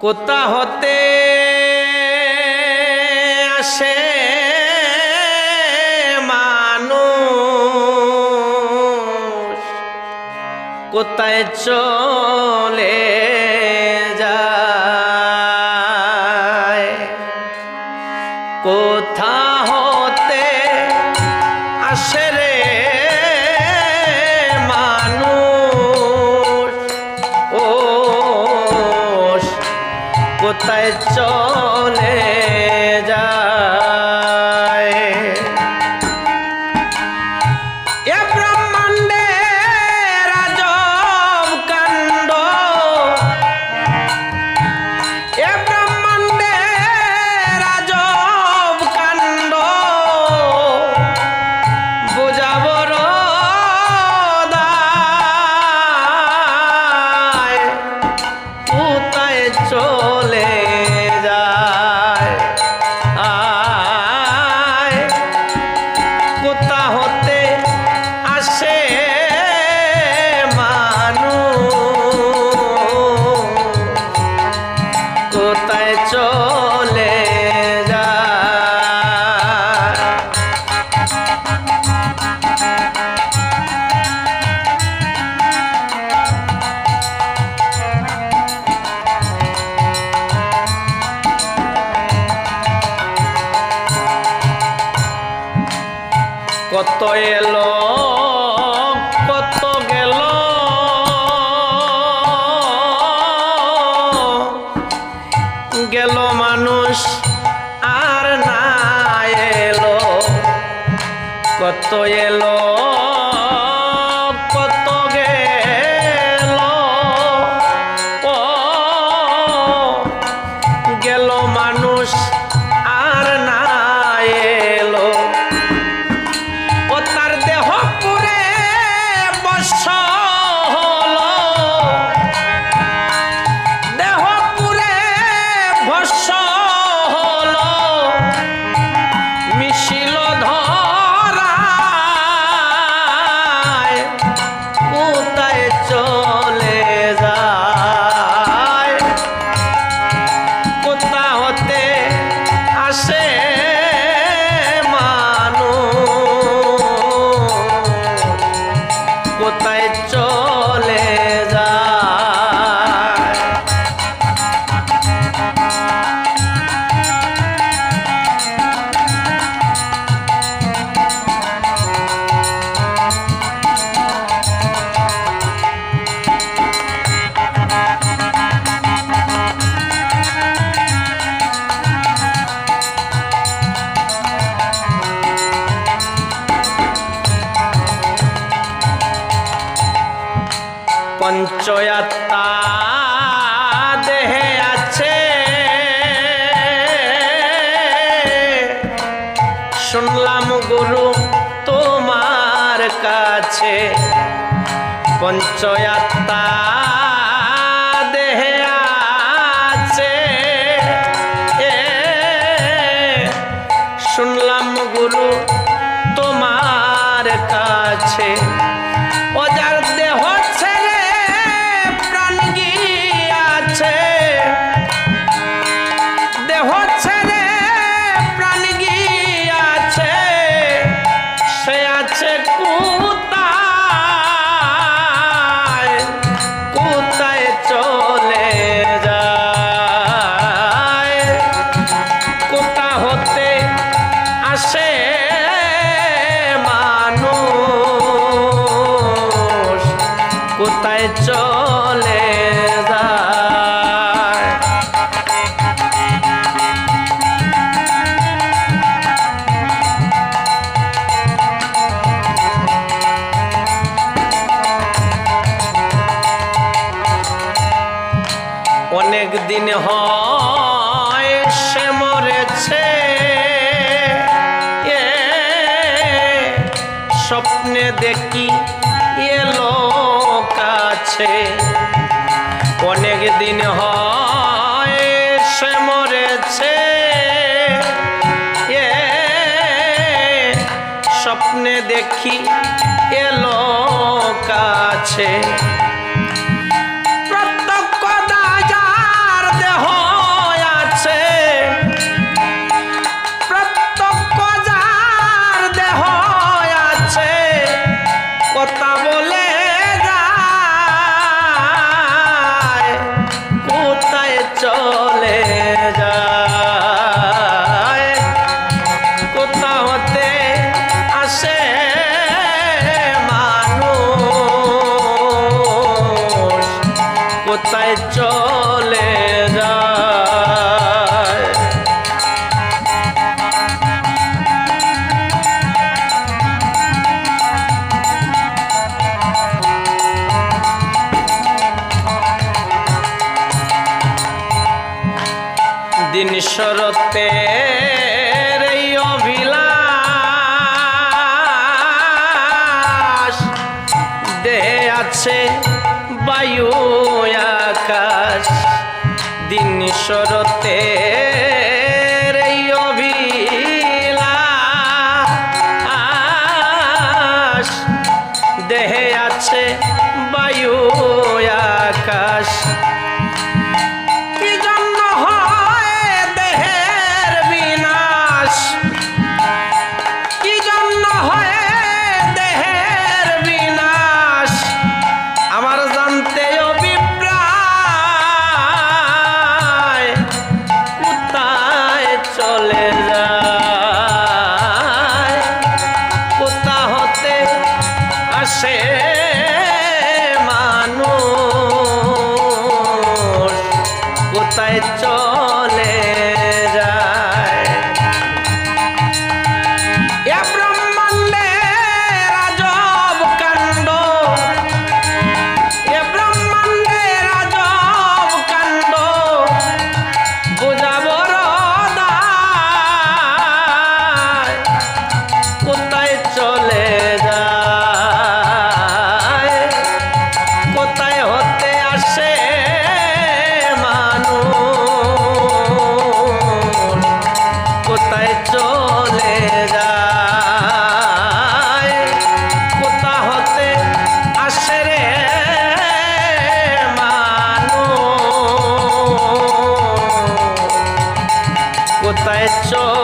কোথা হতে আসে মানুষ? কোথায় চলে কোথায় চলে যায়? কত এলো কত গেল। গেল মানুষ আর না এলো কত এলো। পঞ্চয়াত্মা দেহে আছে। শুনলাম গুরু তোমার কাছে পঞ্চয়াত্মা দেহে আছে। শুনলাম গুরু তোমার কাছে। আসে মানুষ। কোথায় স্বপ্নে দেখি এলো কাছে অনেক দিন হয় মরেছে। এ, স্বপ্নে দেখি এলো কাছে দিন শরতে এই অভিলাষ। দে আছে বায়ু আকাশ। দিন শরতে রাস্তায় চলে। hecho